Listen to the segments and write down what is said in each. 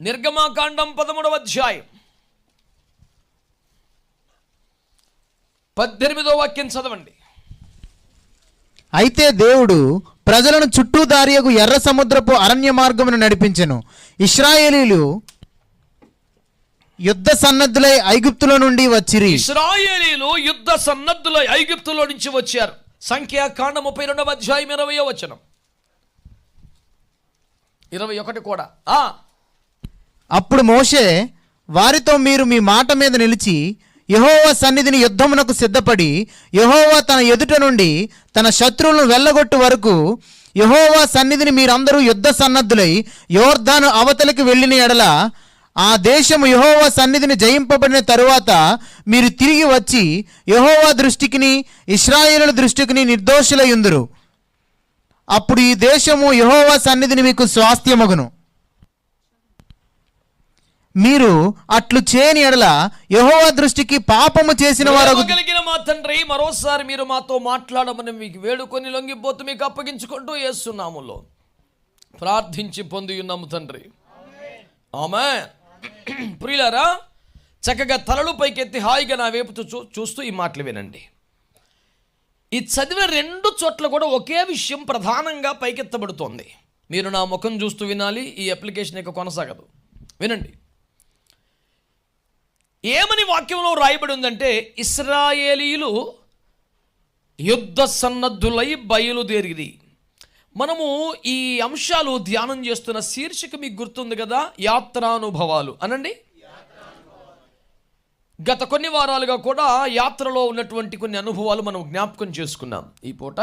నిర్గమాకాండం పదమూడవ అధ్యాయం. పద్దెనిమిదో వాక్యం చదవండి. అయితే దేవుడు ప్రజలను చుట్టూ దారియకు ఎర్ర సముద్రపు అరణ్య మార్గమును నడిపించెను. ఇస్రాయేలీలు యుద్ధ సన్నద్ధులై ఐగుప్తులో నుండి వచ్చిరి. ఇస్రాయేలీలు యుద్ధ సన్నద్ధుల ఐగుప్తులో నుంచి వచ్చారు. సంఖ్యాకాండ ముప్పై రెండవ అధ్యాయం ఇరవయో వచనం. ఇరవై ఒకటి కూడా. ఆ అప్పుడు మోషే వారితో మీరు మీ మాట మీద నిలిచి యహోవ సన్నిధిని యుద్ధమునకు సిద్ధపడి యహోవా తన ఎదుట నుండి తన శత్రువులను వెళ్ళగొట్టు వరకు యహోవా సన్నిధిని మీరందరూ యుద్ధ సన్నద్ధులై యోర్ధాను అవతలికి వెళ్ళిన ఎడల ఆ దేశము యహోవా సన్నిధిని జయింపబడిన తరువాత మీరు తిరిగి వచ్చి యహోవా దృష్టికిని ఇస్రాయేలుల దృష్టికిని నిర్దోషులయ్యుందురు అప్పుడు ఈ దేశము యహోవా సన్నిధిని మీకు స్వాస్థ్యమగును. మీరు అట్లు చేయని ఎడల యెహోవా దృష్టికి పాపము చేసిన వారు కలిగిన మా తండ్రి మరోసారి మీరు మాతో మాట్లాడమని మీకు వేడుకొని లొంగిపోతూ మీకు అప్పగించుకుంటూ వేస్తున్నాములో ప్రార్థించి పొంది ఉన్నాము తండ్రి. ఆమె ప్రియులారా చక్కగా తలలు పైకెత్తి హాయిగా నా వైపు చూ చూస్తూ ఈ మాటలు వినండి. ఈ చదివే రెండు చోట్ల కూడా ఒకే విషయం ప్రధానంగా పైకెత్తబడుతోంది. మీరు నా ముఖం చూస్తూ వినాలి ఈ అప్లికేషన్ ఇక కొనసాగదు. వినండి. ఏమని వాక్యంలో రాయబడి ఉందంటే ఇస్రాయేలీలు యుద్ధ సన్నద్ధులై బయలుదేరిది మనము ఈ అంశాలు ధ్యానం చేస్తున్న శీర్షిక మీకు గుర్తుంది కదా యాత్రానుభవాలు. అనండి? గత కొన్ని వారాలుగా కూడా యాత్రలో ఉన్నటువంటి కొన్ని అనుభవాలు మనం జ్ఞాపకం చేసుకున్నాం. ఈ పూట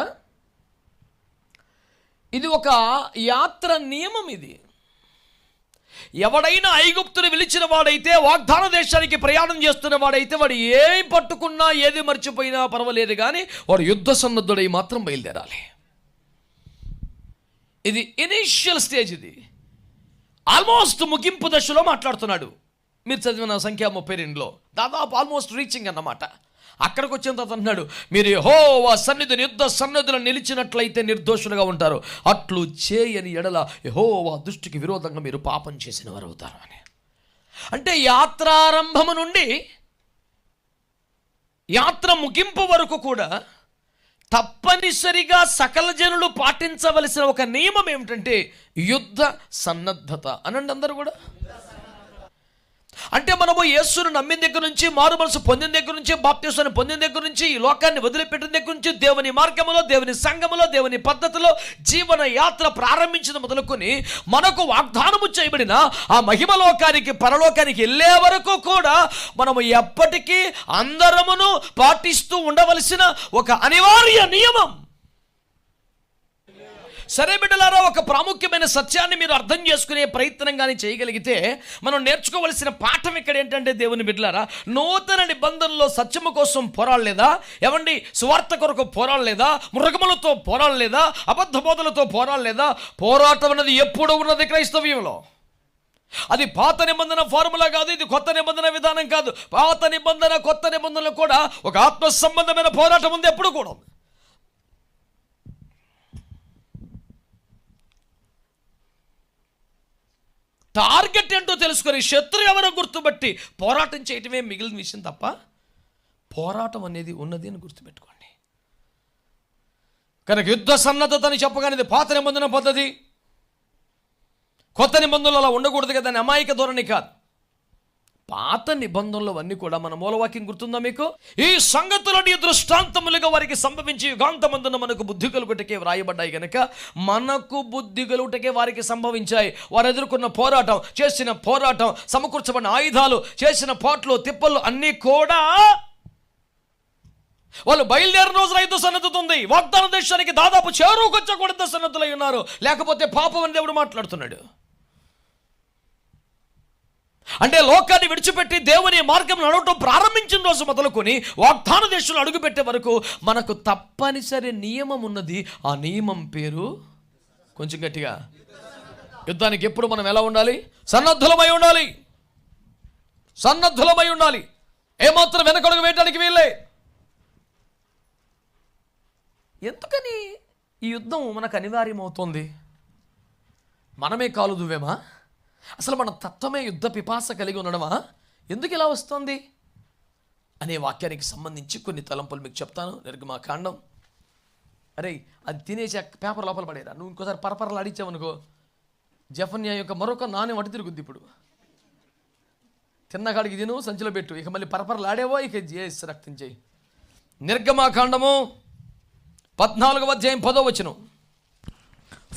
ఇది ఒక యాత్ర నియమం ఇది. ఎవడైనా ఐగుప్తుని విలిచిన వాడైతే వాగ్దాన దేశానికి ప్రయాణం చేస్తున్న వాడైతే వాడు ఏమి పట్టుకున్నా ఏది మర్చిపోయినా పర్వాలేదు కానీ వాడు యుద్ధ సన్నద్ధుడై మాత్రం బయలుదేరాలి. ఇది ఇనీషియల్ స్టేజ్ ఇది. ఆల్మోస్ట్ ముగింపు దశలో మాట్లాడుతున్నాడు. మీరు చదివిన సంఖ్య ముప్పై రెండులో. దాదాపు ఆల్మోస్ట్ రీచింగ్ అన్నమాట. అక్కడికి వచ్చిన తర్వాత అంటున్నాడు మీరు హో సన్నిధిని యుద్ధ సన్నిధులు నిలిచినట్లయితే నిర్దోషులుగా ఉంటారు. అట్లు చేయని ఎడల యహోవా దృష్టికి విరోధంగా మీరు పాపం చేసిన వారు అవుతారు అని. అంటే యాత్రారంభము నుండి యాత్ర ముగింపు వరకు కూడా తప్పనిసరిగా సకల జనులు పాటించవలసిన ఒక నియమం ఏమిటంటే యుద్ధ సన్నద్ధత. అనండి అందరూ కూడా? అంటే మనము యేసును నమ్మిన దగ్గర నుంచి మారు మనసు పొందిన దగ్గర నుంచి బాప్తిస్వాన్ని పొందిన దగ్గర నుంచి ఈ లోకాన్ని వదిలిపెట్టిన దగ్గర నుంచి దేవుని మార్గములో దేవుని సంఘములో దేవుని పద్ధతిలో జీవన యాత్ర ప్రారంభించిన మొదలుకొని మనకు వాగ్దానము చేయబడిన ఆ మహిమ లోకానికి పరలోకానికి వెళ్ళే వరకు కూడా మనము ఎప్పటికీ అందరమును పాటిస్తూ ఉండవలసిన ఒక అనివార్య నియమం. సరే బిడ్డలారా ఒక ప్రాముఖ్యమైన సత్యాన్ని మీరు అర్థం చేసుకునే ప్రయత్నం కానీ చేయగలిగితే మనం నేర్చుకోవలసిన పాఠం ఇక్కడ ఏంటంటే దేవుని బిడ్డలారా నూతన నిబంధనలో సత్యము కోసం పోరాడలేదా? ఏమండి సువార్త కొరకు పోరాడలేదా? మృగములతో పోరాడలేదా? అబద్ధ బోధలతో పోరాడలేదా? పోరాటం అనేది ఎప్పుడు ఉన్నది క్రైస్తవ్యంలో. అది పాత నిబంధన ఫార్ములా కాదు ఇది కొత్త నిబంధన విధానం కాదు. పాత నిబంధన కొత్త నిబంధనలు కూడా ఒక ఆత్మ సంబంధమైన పోరాటం ఉంది ఎప్పుడు కూడా టార్గెట్ ఏంటో తెలుసుకొని శత్రు ఎవరో గుర్తుపట్టి పోరాటం చేయటమే మిగిలిన విషయం తప్ప పోరాటం అనేది ఉన్నది అని గుర్తుపెట్టుకోండి. కనుక యుద్ధ సన్నద్ధత అని చెప్పగానేది పాత నిబంధన పద్ధతి. కొత్త నిబంధనలు అలా ఉండకూడదు కదా దాని అమాయక ధోరణి కాదు. పాత నిబంధనలు అన్నీ కూడా మన మూలవాక్యం గుర్తుందా మీకు? ఈ సంగతులని దృష్టాంతములుగా వారికి సంభవించి యుగాంతమందున మనకు బుద్ధి కలుగుటకే వ్రాయబడ్డాయి గనక మనకు బుద్ధి కలుగుటకే వారికి సంభవించాయి. వారు ఎదుర్కొన్న పోరాటం చేసిన పోరాటం సమకూర్చబడిన ఆయుధాలు చేసిన పోట్లు తిప్పలు అన్నీ కూడా వాళ్ళు బయలుదేరిన రోజున యుద్ధ సన్నద్ధత ఉంది వాగ్దాన దేశానికి దాదాపు చేరుకొచ్చకూడదు సన్నద్ధులై ఉన్నారు. లేకపోతే పాపం అని దేవుడు మాట్లాడుతున్నాడు. అంటే లోకాన్ని విడిచిపెట్టి దేవుని మార్గం నడవటం ప్రారంభించిన రోజు మొదలుకొని వాగ్దాన దేశంలో అడుగుపెట్టే వరకు మనకు తప్పనిసరి నియమం ఉన్నది. ఆ నియమం పేరు కొంచెం గట్టిగా. యుద్ధానికి ఎప్పుడు మనం ఎలా ఉండాలి? సన్నద్ధులమై ఉండాలి. సన్నద్ధులమై ఉండాలి. ఏమాత్రం వెనకడుగు వేయడానికి వీళ్ళే ఎందుకని ఈ యుద్ధం మనకు అనివార్యమవుతోంది? మనమే కాలు దువ్వేమా? అసలు మన తత్వమే యుద్ధ పిపాస కలిగి ఉండడమా? ఎందుకు ఇలా వస్తుంది? అనే వాక్యానికి సంబంధించి కొన్ని తలంపులు మీకు చెప్తాను. నిర్గమాకాండం అరే అది తినేసి పేపర్ లోపల పడేరా. నువ్వు ఇంకోసారి పరపరలు అడిచావనుకో జఫన్యా యొక్క మరొక నాణ్యం అటు తిరుగుద్ది ఇప్పుడు. తిన్నకాడికి తిను సంచిలో పెట్టు. ఇక మళ్ళీ పరపరలు ఆడేవో ఇక చేసి రక్తం చేయి. నిర్గమాకాండము పద్నాలుగవ అధ్యాయం పదో వచనం.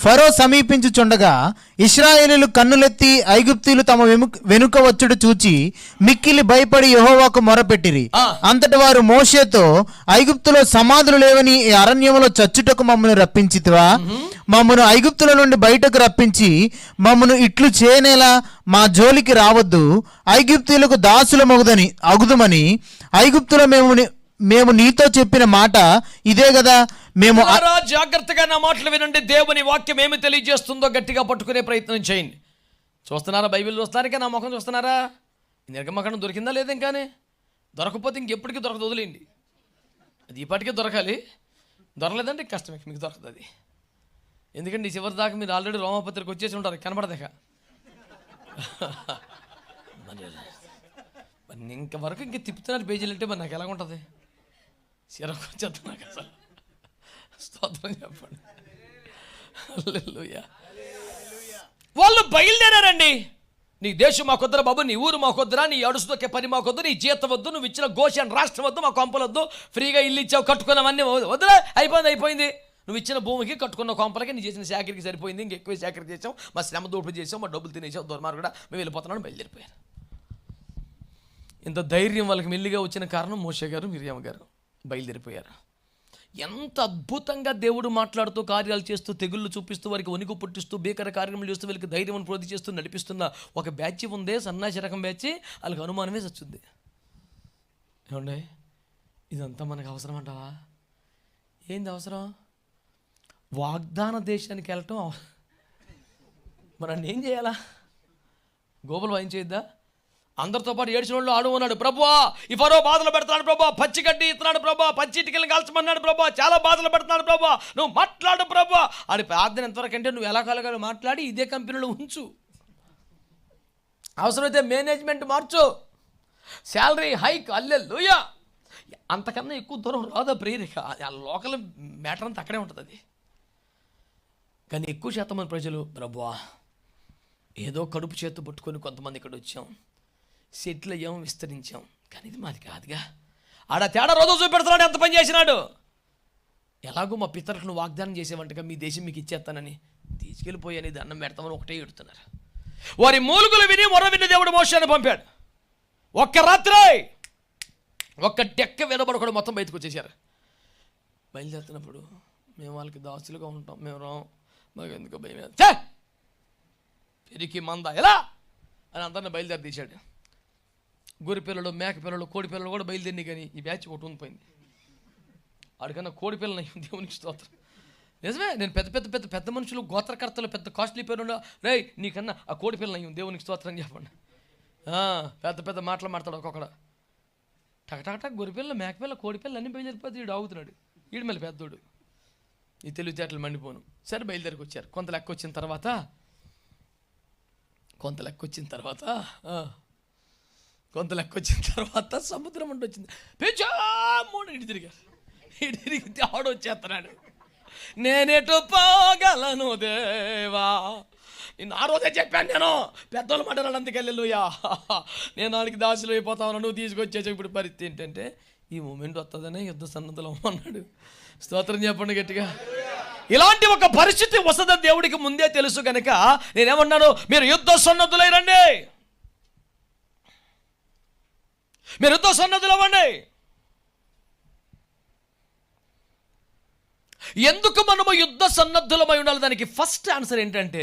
ఫరో సమీపించుచుండగా ఇస్రాయేలీలు కన్నులెత్తి ఐగుప్తీలు తమ వెనుక వచ్చుడు చూచి మిక్కిలి భయపడి యెహోవాకు మొరపెట్టిరి. అంతటి వారు మోషేతో ఐగుప్తులో సమాధులు లేవని ఈ అరణ్యములో చచ్చుటకు మమ్మల్ని రప్పించితివా? మమ్మను ఐగుప్తుల నుండి బయటకు రప్పించి మమ్మను ఇట్లు చేయనేలా మా జోలికి రావద్దు. ఐగుప్తీలకు దాసుల మొగుదని అగుదుమని ఐగుప్తులో మేము మేము నీతో చెప్పిన మాట ఇదే కదా. మేము జాగ్రత్తగా నా మాటలు వినండి. దేవుని వాక్యం ఏమి తెలియజేస్తుందో గట్టిగా పట్టుకునే ప్రయత్నం చేయండి. చూస్తున్నారా బైబిల్ చూస్తున్నారా? నా ముఖం చూస్తున్నారా? నిర్గమకం దొరికిందా లేదా ఇంకానే? దొరకపోతే ఇంకెప్పటికీ దొరకదు వదిలేండి అది ఇప్పటికే దొరకాలి. దొరలేదంటే కష్టమే మీకు దొరకదు అది. ఎందుకంటే ఈ చివరి దాకా మీరు ఆల్రెడీ రోమపత్రికి వచ్చేసి ఉంటారు కనబడదేక మరి ఇంక వరకు ఇంక తిప్పుతున్నారు పేజీలు అంటే మరి నాకు ఎలా ఉంటుంది చిరకు వచ్చేది నాకు అసలు స్తోత్రం చెప్పండి వాళ్ళు బయలుదేరారండి. నీ దేశం మాకొద్దరా బాబు నీ ఊరు మాకొద్దరా నీ అడుసుదొక్కే పని మాకొద్దు నీ జీతం వద్దు నువ్వు ఇచ్చిన గోషన్ రాష్ట్రం వద్దు మా కొంపలొద్దు ఫ్రీగా ఇల్లు ఇచ్చావు కట్టుకున్నావన్నీ వద్దురా అయిపోయింది అయిపోయింది. నువ్వు ఇచ్చిన భూమికి కట్టుకున్న కొంపలకి నీ చేసిన శాఖరికి సరిపోయింది ఇంకెక్కువ శాఖరి చేసాం మా శ్రమ దోపిడీ చేసాం మా డబ్బులు తినేసాం దుర్మార్గుడా. మేము వెళ్ళిపోతున్నాను బయలుదేరిపోయారు. ఇంత ధైర్యం వాళ్ళకి మెల్లిగా వచ్చిన కారణం మోషే గారు మిరియామ గారు. బయలుదేరిపోయారు. ఎంత అద్భుతంగా దేవుడు మాట్లాడుతూ కార్యాలు చేస్తూ తెగుళ్ళు చూపిస్తూ వారికి వణుకు పుట్టిస్తూ భీకర కార్యములు చేస్తూ వీళ్ళకి ధైర్యం ప్రోధి చేస్తూ నడిపిస్తున్న ఒక బ్యాచ్ ఉందే సన్నాసి రకం బ్యాచ్ వాళ్ళకి అనుమానమే చచ్చుద్ది ఏమండే? ఇదంతా మనకు అవసరం అంటావా? ఏంది అవసరం? వాగ్దాన దేశానికి వెళ్ళటం మనం ఏం చేయాలా? గోపులు వాయించేద్దా? అందరితో పాటు ఏడ్చిన వాళ్ళు ఆడు ఉన్నాడు. ప్రభా ఈ ఫరో బాధలు పెడుతున్నాడు ప్రభా పచ్చి గడ్డి ఇస్తున్నాడు ప్రభా పచ్చి ఇటుకలు కాల్చమన్నాడు ప్రభా చాలా బాధలు పెడుతున్నాడు ప్రభా నువ్వు మాట్లాడు ప్రభా ఆడి ప్రార్థన ఎంతవరకు అంటే నువ్వు ఎలా కలగాలో మాట్లాడి ఇదే కంపెనీలో ఉంచు. అవసరమైతే మేనేజ్మెంట్ మార్చు. Salary hike alleluia. అంతకన్నా ఎక్కువ దూరం రాదా ప్రేరిక? ఆ లోకల్ మ్యాటర్ అంతా అక్కడే ఉంటుంది అది. కానీ ఎక్కువ శాతం మంది ప్రజలు ప్రభువా ఏదో కడుపు చేతు పట్టుకొని కొంతమంది ఇక్కడ వచ్చాం సెటిల్ అయ్యాం విస్తరించాం? కానీ ఇది మాది కాదుగా. ఆడ తేడా రోజు చూపెడుతున్నాడు ఎంత పని చేసినాడు. ఎలాగో మా పితరులను వాగ్దానం చేసేవంటగా మీ దేశం మీకు ఇచ్చేస్తానని తీసుకెళ్ళిపోయాని దండం పెడతామని ఒకటే ఎడుతున్నారు వారి మూలుగులు విని మొర విన్న దేవుడు మోషాన్ని పంపాడు. ఒక్క రాత్రి ఒక్క డెక్క వినబడకుండా మొత్తం బయటకు వచ్చేసారు బయలుదేరుతున్నప్పుడు మేము వాళ్ళకి దాసులుగా ఉంటాం మేము రాం. మాకు ఎందుకు భయం పెరిగి మంద ఎలా? అని అందరిని బయలుదేరి తీశాడు. గొర్రె పిల్లలు మేక పిల్లలు కోడి పిల్లలు కూడా బయలుదేరి కానీ ఈ బ్యాచ్ ఒకటి ఉండిపోయింది. ఆడికన్నా కోడి పిల్లలు అయ్యి దేవునికి స్తోత్రం. నిజమే నేను పెద్ద పెద్ద పెద్ద పెద్ద మనుషులు గోత్రకర్తలు పెద్ద కాస్ట్లీ పేరు రే నీకన్నా ఆ కోడి పిల్లలు అయ్యి దేవునికి స్తోత్రం చెప్పండి. పెద్ద పెద్ద మాటలు మాట్లాడు ఒక్కొక్కడ. టక గొర్రె పిల్ల మేక పిల్ల కోడి పిల్ల అన్ని బయలుదేరిపోతే వీడు ఆగుతున్నాడు. వీడి మళ్ళీ పెద్దోడు. ఈ తెలివితేటలు మండిపోను. సరే బయలుదేరికి వచ్చారు. కొంత లెక్క వచ్చిన తర్వాత కొంత లెక్క వచ్చిన తర్వాత కొంత లెక్క వచ్చిన తర్వాత సముద్రం అంటే వచ్చింది. పెంచామూడు ఇటు తిరిగారు. ఇటు తిరిగితే ఆడు వచ్చేస్తున్నాడు. నేనెటు పోగలను దేవా? నేను ఆ రోజే చెప్పాను నేను. పెద్దోళ్ళు మాట్లాడాలి అందుకెళ్ళెలుయా నేను వాడికి దాసులు అయిపోతాను నువ్వు తీసుకొచ్చేసి ఇప్పుడు పరిస్థితి ఏంటంటే ఈ మూమెంట్ వస్తుందనే యుద్ధ సన్నద్ధలు అన్నాడు. స్తోత్రం చెప్పండి గట్టిగా. ఇలాంటి ఒక పరిస్థితి వస్తుందని దేవుడికి ముందే తెలుసు కనుక నేనేమన్నాను? మీరు యుద్ధ సన్నద్ధులై రండి! మీరు యుద్ధ సన్నద్ధులు అవ్వండి ఎందుకు మనము యుద్ధ సన్నద్ధులమై ఉండాలి? దానికి ఫస్ట్ ఆన్సర్ ఏంటంటే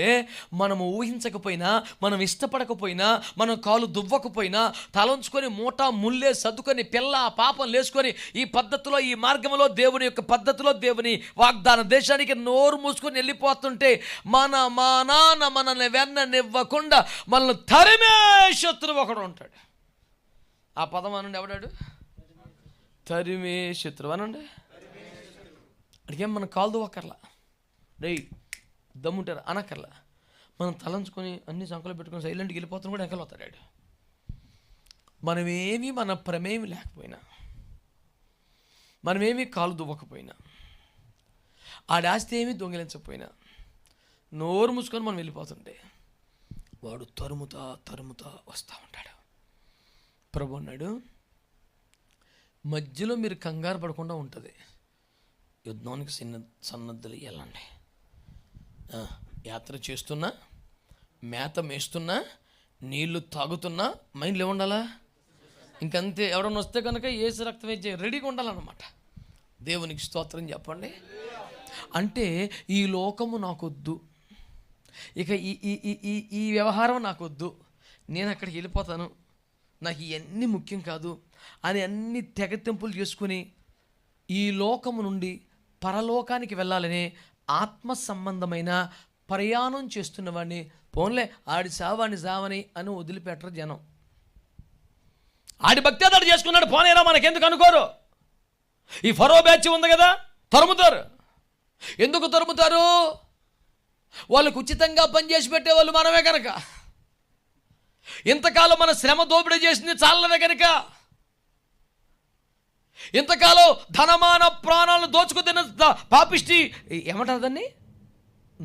మనము ఊహించకపోయినా మనం ఇష్టపడకపోయినా మనం కాలు దువ్వకపోయినా తలంచుకొని మూట ముల్లే సర్దుకొని పిల్ల పాపం లేసుకొని ఈ పద్ధతిలో ఈ మార్గంలో దేవుని యొక్క పద్ధతిలో దేవుని వాగ్దాన దేశానికి నోరు మూసుకొని వెళ్ళిపోతుంటే మన మా నాన్న మనల్ని వెన్ననివ్వకుండా మనల్ని తరిమే శత్రువు ఒకడు ఉంటాడు. ఆ పదం అనండి ఎవడాడు? తరిమే శత్రువు అనండి? అడిగే మనం కాలు దువ్వక్కర్లా. రేయ్ దమ్ముంటారు అనక్కర్లా. మనం తలంచుకొని అన్ని సంకలు పెట్టుకొని సైలెంట్కి వెళ్ళిపోతాం కూడా ఎంకలు అవుతాడు మనమేమి మన ప్రమేయం లేకపోయినా మనమేమి కాలు దువ్వకపోయినా ఆడాస్తి ఆస్తి ఏమీ దొంగిలించకపోయినా నోరు మూసుకొని మనం వెళ్ళిపోతుంటే వాడు తరుముతా తరుముతా వస్తూ ఉంటాడు. ప్రభు అన్నాడు మధ్యలో మీరు కంగారు పడకుండా ఉంటుంది. యుద్ధానికి సిన్న సన్నద్ధులు వెళ్ళండి యాత్ర చేస్తున్నా మేత మేస్తున్నా నీళ్ళు తాగుతున్నా మైండ్లో ఉండాలా? ఇంకంతే ఎవడన్నా వస్తే కనుక ఏసు రక్తం వేచే రెడీగా ఉండాలన్నమాట. దేవునికి స్తోత్రం చెప్పండి. అంటే ఈ లోకము నాకొద్దు. ఇక ఈ ఈ ఈ ఈ ఈ వ్యవహారం నాకొద్దు. నేను అక్కడికి వెళ్ళిపోతాను. నాకు ఇవన్నీ ముఖ్యం కాదు. అని అన్ని తెగతింపులు చేసుకుని ఈ లోకము నుండి పరలోకానికి వెళ్ళాలనే ఆత్మ సంబంధమైన ప్రయాణం చేస్తున్న వాడిని పోన్లే ఆడి సావాడిని సావని అని వదిలిపెట్టరు జనం. ఆడి భక్తి అతడు చేసుకున్నాడు పోనేరా మనకెందుకు అనుకోరు? ఈ ఫరో బ్యాచ్ ఉంది కదా తరుముతారు. ఎందుకు తరుముతారు? వాళ్ళకు ఉచితంగా పనిచేసి పెట్టేవాళ్ళు మనమే కనుక. ఇంతకాలం మన శ్రమ దోపిడీ చేసింది చాలదే కనుక ఇంతకాలం ధనమాన ప్రాణాలను దోచుకు తిన్న పాపిష్టి ఏమంటారు దాన్ని?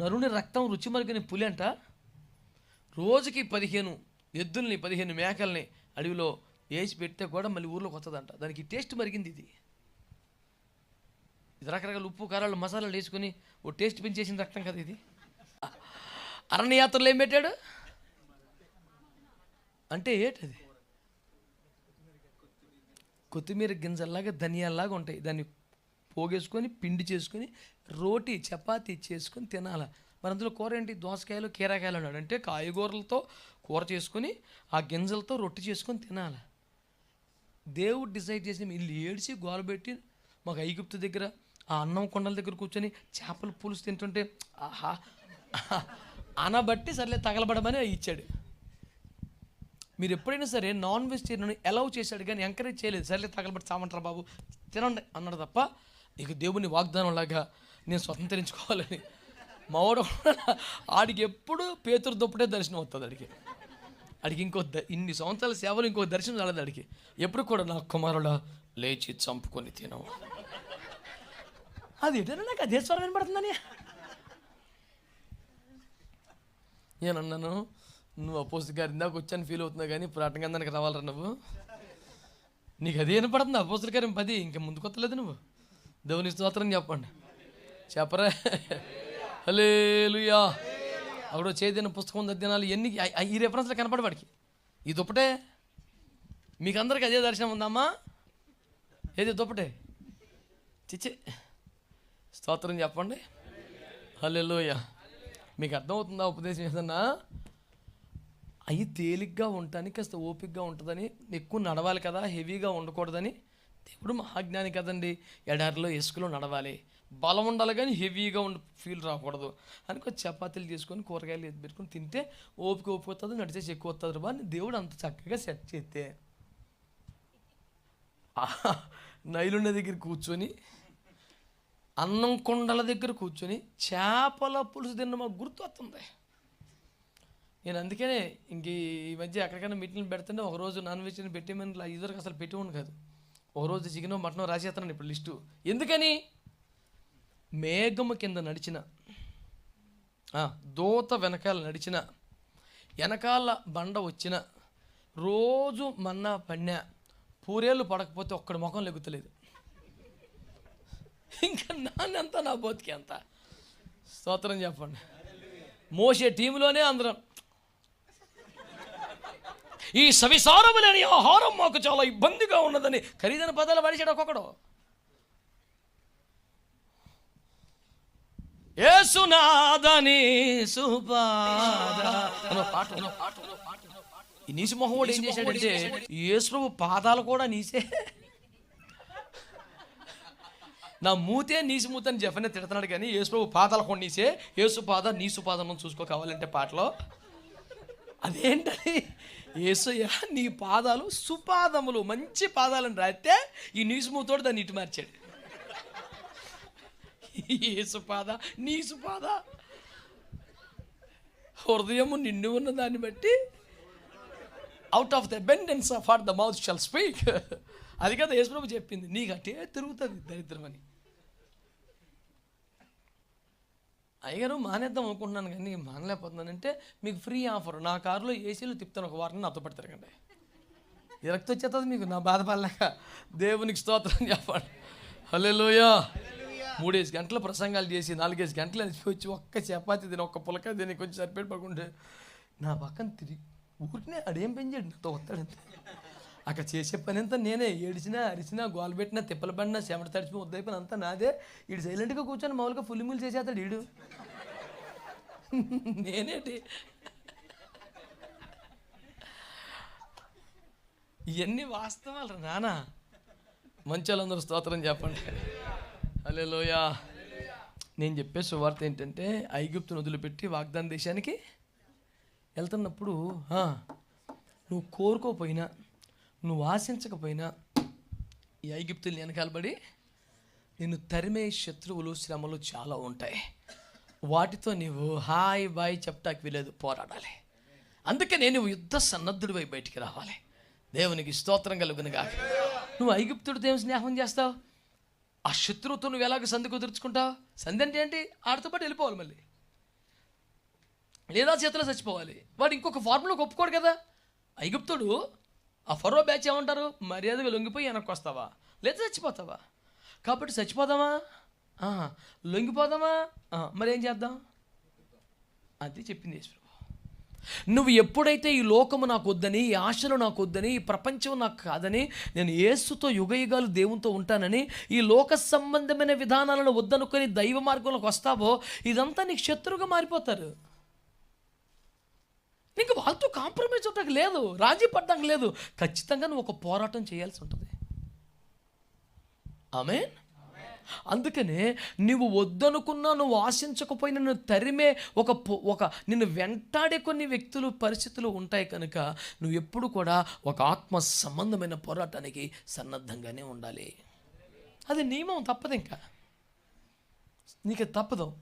నరుని రక్తం రుచి మరిగిన పులి అంట. రోజుకి పదిహేను ఎద్దుల్ని పదిహేను మేకల్ని అడవిలో వేసి పెడితే కూడా మళ్ళీ ఊర్లోకి వస్తుందంట దానికి టేస్ట్ మరిగింది ఇది. ఇది రకరకాల ఉప్పు కారాలు మసాలాలు వేసుకొని ఓ టేస్ట్ పెంచేసిన రక్తం కదా ఇది. అరణ్యయాత్రలో ఏం పెట్టాడు? అంటే ఏంటది? కొత్తిమీర గింజల్లాగా ధనియాల్లాగా ఉంటాయి. దాన్ని పోగేసుకొని పిండి చేసుకొని రోటీ చపాతీ చేసుకొని తినాల. మరి అందులో కూర ఏంటి? దోసకాయలు కీరకాయలు ఉన్నాడు. అంటే కాయగూరలతో కూర చేసుకొని ఆ గింజలతో రొట్టె చేసుకొని తినాలి. దేవుడు డిసైడ్ చేసి వీళ్ళు ఏడిచి గోలబెట్టి మాకు ఐగుప్తు దగ్గర ఆ అన్నం కొండల దగ్గర కూర్చొని చేపల పులుసు తింటుంటే ఆహా అనబట్టి సర్లే తగలబడమని ఇచ్చాడు. మీరు ఎప్పుడైనా సరే నాన్ వెజిటేరియన్ అలౌ చేశాడు కానీ ఎంకరేజ్ చేయలేదు. సర్లే తగలబడి చామంటారా బాబు? తినండి అన్నాడు తప్ప ఇక దేవుని వాగ్దానం లాగా నేను స్వతంత్రించుకోవాలని. మావాడు ఆడికి ఎప్పుడు పేతురు దొప్పుడే దర్శనం అవుతుంది ఆడికి. ఆడికి ఇంకో ద- ఇన్ని సంవత్సరాల సేవలు ఇంకో దర్శనం రాలేదు ఆడికి. ఎప్పుడు కూడా నా కుమారుడా లేచి చంపుకొని తినవు అది ఎటైనా నాకు అదే స్వరం వినపడుతుందని నేనన్నాను నువ్వు అపోజిట్ గారి ఇందాక వచ్చాను ఫీల్ అవుతున్నావు కానీ పురాటంగా అటంగందానికి రావాలరా నువ్వు. నీకు అదే వినపడుతుంది అపోజిట్ గారి పది. ఇంకా ముందుకు వస్తలేదు నువ్వు. దేవుని స్తోత్రం చెప్పండి. చెప్పరా? హలేలుయా అప్పుడు చేదిన పుస్తకం దద్దినాలు ఎన్ని ఈ రెఫరెన్స్లు కనపడి వాడికి. ఈ దుప్పటే మీకు అందరికి అదే దర్శనం ఉందమ్మా? ఏది దుప్పటే చిచ్చి. స్తోత్రం చెప్పండి. హల్లెలూయా. మీకు అర్థమవుతుందా ఉపదేశం ఏదన్నా? అవి తేలిగ్గా ఉండటానికి కాస్త ఓపికగా ఉంటుందని ఎక్కువ నడవాలి కదా హెవీగా ఉండకూడదని దేవుడు మహాజ్ఞాని కదండి. ఎడారిలో ఇసుకలో నడవాలి. బలం ఉండాలి కానీ హెవీగా ఉండి ఫీల్ రాకూడదు. అని చపాతీలు తీసుకొని కూరగాయలు పెట్టుకొని తింటే ఓపిక ఓపికొస్తుంది నడిచేసి ఎక్కువ వస్తుంది రా దేవుడు అంత చక్కగా సెట్ చేస్తే. ఆ నైలున్న దగ్గర కూర్చొని అన్నం కొండల దగ్గర కూర్చొని చేపల పులుసు తిన్న మాకు గుర్తు వస్తుంది నేను అందుకనే ఇంక ఈ మధ్య ఎక్కడికైనా మీటింగ్లు పెడుతుంటే ఒకరోజు నాన్ వెజ్ పెట్టేమని ఇలా ఇదివరకు అసలు పెట్టేవాడు కాదు. ఒకరోజు చికెన్ మటన్ రాసేస్తున్నాను ఇప్పుడు లిస్టు. ఎందుకని? మేఘము కింద నడిచిన దూత వెనకాల నడిచిన వెనకాల బండ వచ్చిన రోజు మన్నా పన్నా పూరేళ్ళు పడకపోతే ఒక్కడి ముఖం లెగుతలేదు. ఇంకా నాన్నెంత నా బతికి ఎంత స్తోత్రం చెప్పండి. మోసే టీంలోనే అందరం. ఈ సవిసారము లేని ఆహారం మాకు చాలా ఇబ్బందిగా ఉన్నదని ఖరీదైన పదాలు పడిచాడు ఒక్కొక్కడు. ఏసునాదని సుపాద పాట ఈ నీసు మొహం ఏం చేశాడంటే యేసు పాదాలు కూడా నీసే. నా మూతే నీసు మూత అని జఫనే తిడుతున్నాడు కానీ యేసు పాదాలు కూడా నీసే. యేసు పాద నీసు పాదం చూసుకో కావాలంటే పాటలో. అదేంటని ఏసయ్య నీ పాదాలు సుపాదములు మంచి పాదాలను రాస్తే ఈ నీసుమూతోడు దాన్ని ఇటు మార్చాడు. ఏసుపాద నీసుపాద హృదయము నిండి ఉన్న దాన్ని బట్టి out of the abundance of are the mouth shall speak అది కదా యేసుప్రభు చెప్పింది. నీకు అట్టే తిరుగుతుంది దరిద్రమని. అయ్యగారు మానేద్దాం అనుకుంటున్నాను కానీ మానలేకపోతున్నానంటే మీకు ఫ్రీ ఆఫర్. నా కారులో ఏసీలు తిప్పుతాను ఒక వారం నాతో పడి తిరగండి. విరక్తి వచ్చేస్తుంది మీకు నా బాధపడలేక దేవునికి స్తోత్రం చెప్పండి. హలోయా మూడేసి గంటల ప్రసంగాలు చేసి నాలుగేసి గంటలు అలసిపోయి వచ్చి ఒక్క చపాతి తిని ఒక్క పులక తిని కొంచెం సరిపెట్టి పడుకుంటే నా పక్కన తిరిగి ఊరినే అడేం పెంచాడు నాతో వస్తాడంతే. అక్కడ చేసే పని అంతా నేనే. ఏడిచినా అరిచినా గోలు పెట్టినా తిప్పలు పడినా చెమట తడిచిపోయి వద్దయిపోయిన అంతా నాదే. ఈడు సైలెంట్గా కూర్చొని మామూలుగా ఫుల్ మిల్ చేసేస్తాడు ఈడు. నేనేటి? ఇవన్నీ వాస్తవాలు నానా. మంచోళ్ళందరూ మంచి వాళ్ళందరూ స్తోత్రం చెప్పండి. అలే నేను చెప్పే సువార్త ఏంటంటే ఐగుప్తును వదిలిపెట్టి వాగ్దాన దేశానికి వెళ్తున్నప్పుడు నువ్వు కోరుకోపోయినా నువ్వు ఆశించకపోయినా ఈ ఐగుప్తులు వెనకాలబడి నిన్ను తరిమే శత్రువులు శ్రమలు చాలా ఉంటాయి. వాటితో నీవు హాయ్ బాయ్ చెప్తాకి వీలేదు పోరాడాలి. అందుకనే నువ్వు యుద్ధ సన్నద్ధుడివై బయటికి రావాలి. దేవునికి స్తోత్రం కలుగునుగా నువ్వు ఐగుప్తుడు దేవుని స్నేహం చేస్తావు? ఆ శత్రువుతో నువ్వు ఎలాగ సంధి కుదుర్చుకుంటావు? సంధి అంటే ఏంటి? ఆడితో పాటు వెళ్ళిపోవాలి మళ్ళీ. లేదా చేతిలో చచ్చిపోవాలి. వాడు ఇంకొక ఫార్ములో ఒప్పుకోడు కదా. ఐగుప్తుడు ఆ ఫరో బ్యాచ్ ఏమంటారు? మర్యాదగా లొంగిపోయి వెనక్కి వస్తావా లేదా చచ్చిపోతావా? కాబట్టి చచ్చిపోదామా? లొంగిపోదామా? మరి ఏం చేద్దాం? అది చెప్పింది యేసుప్రభు. నువ్వు ఎప్పుడైతే ఈ లోకము నాకు వద్దని ఈ ఆశలు నాకు వద్దని ఈ ప్రపంచం నాకు కాదని నేను ఏసుతో యుగయుగాలు దేవునితో ఉంటానని ఈ లోక సంబంధమైన విధానాలను వద్దనుకొని దైవ మార్గంలోకి వస్తావో ఇదంతా నీకు శత్రువుగా మారిపోతారు. నీకు వాళ్ళతో కాంప్రమైజ్ అవ్వడానికి లేదు రాజీ పడడానికి లేదు. ఖచ్చితంగా నువ్వు ఒక పోరాటం చేయాల్సి ఉంటుంది. ఆమెన్ అందుకనే నువ్వు వద్దనుకున్నా నువ్వు ఆశించకపోయినా నువ్వు తరిమే ఒక ఒక నిన్ను వెంటాడే కొన్ని వ్యక్తులు పరిస్థితులు ఉంటాయి కనుక నువ్వు ఎప్పుడు కూడా ఒక ఆత్మ సంబంధమైన పోరాటానికి సన్నద్ధంగానే ఉండాలి. అది నియమం తప్పదు ఇంకా. నీకు తప్పదు.